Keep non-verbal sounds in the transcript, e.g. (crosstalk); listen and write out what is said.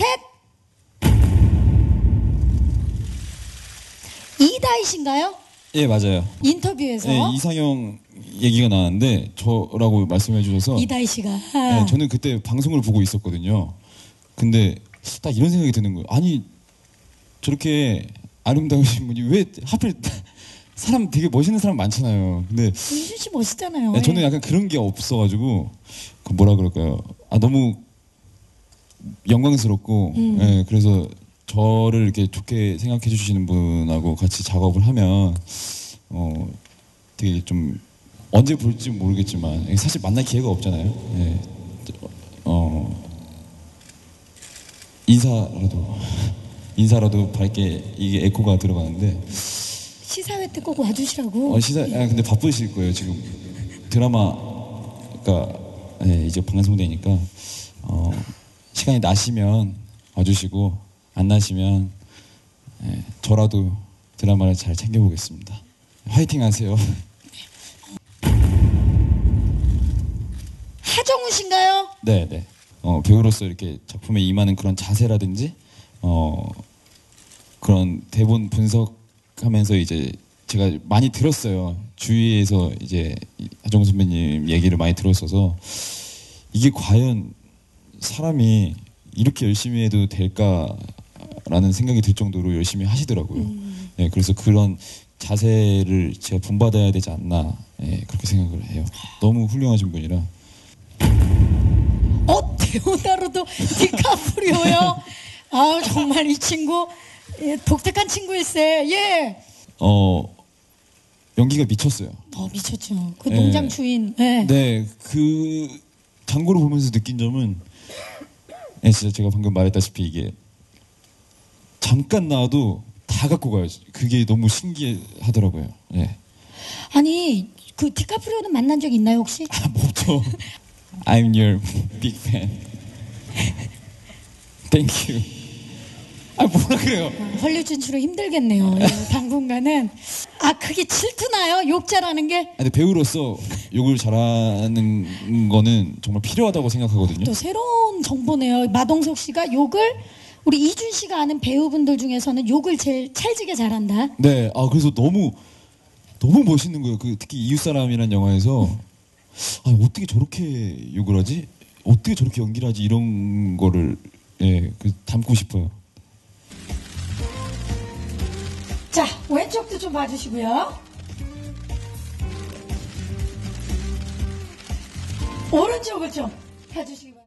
셋. 이다희신가요? 예, 맞아요. 인터뷰에서 예, 이상형 얘기가 나왔는데 저라고 말씀해 주셔서 이다희 씨가 예, 저는 그때 방송을 보고 있었거든요. 근데 딱 이런 생각이 드는 거예요. 아니 저렇게 아름다우신 분이 왜 하필 (laughs) 사람 되게 멋있는 사람 많잖아요. 근데 이준 씨 멋있잖아요. 예, 저는 예. 약간 그런 게 없어가지고 그 뭐라 그럴까요? 아 너무 영광스럽고 음. 예, 그래서 저를 이렇게 좋게 생각해 주시는 분하고 같이 작업을 하면 어 되게 좀 언제 볼지 모르겠지만 사실 만날 기회가 없잖아요. 예. 어 인사라도 (laughs) 인사라도 밝게 이게 에코가 들어가는데 시사회 때 꼭 와주시라고. 어, 시사, 아, 근데 바쁘실 거예요, 지금. 드라마가, 네, 이제 방송되니까, 어, 시간이 나시면 와주시고, 안 나시면, 예, 저라도 드라마를 잘 챙겨보겠습니다. 화이팅 하세요. (laughs) 하정우 씨인가요? 네, 네. 어, 배우로서 이렇게 작품에 임하는 그런 자세라든지, 어, 그런 대본 분석하면서 이제 제가 많이 들었어요. 주위에서 이제 하정우 선배님 얘기를 많이 들었어서 이게 과연 사람이 이렇게 열심히 해도 될까라는 생각이 들 정도로 열심히 하시더라고요. 예, 그래서 그런 자세를 제가 본받아야 되지 않나 예, 그렇게 생각을 해요. 너무 훌륭하신 분이라 어, 레오나르도 디카프리오요. 아 정말 이 친구 예, 독특한 친구일세. 예. 어 연기가 미쳤어요. 어 미쳤죠. 그 예. 농장 주인. 예. 네, 그 광고를 보면서 느낀 점은 네, 진짜 제가 방금 말했다시피 이게 잠깐 나와도 다 갖고 가요. 그게 너무 신기하더라고요. 예. 아니 그 디카프리오는 만난 적 있나요 혹시? 아, 뭐죠? I'm your big fan. Thank you. 아, 뭐라 그래요? 헐리우드 진출은 힘들겠네요. 예, (laughs) 당분간은 아 그게 질투나요? 욕 잘하는 게? 아, 근데 배우로서 욕을 잘하는 거는 정말 필요하다고 생각하거든요. 또 새로운 정보네요. 마동석 씨가 욕을 우리 이준 씨가 아는 배우분들 중에서는 욕을 제일 찰지게 잘한다. 네, 아 그래서 너무 너무 멋있는 거예요. 그 특히 이웃사람이라는 영화에서 아 어떻게 저렇게 욕을 하지? 어떻게 저렇게 연기를 하지? 이런 거를 예, 그 담고 싶어요. 자 왼쪽도 좀 봐주시고요. 오른쪽을 좀 봐주시기 바랍니다.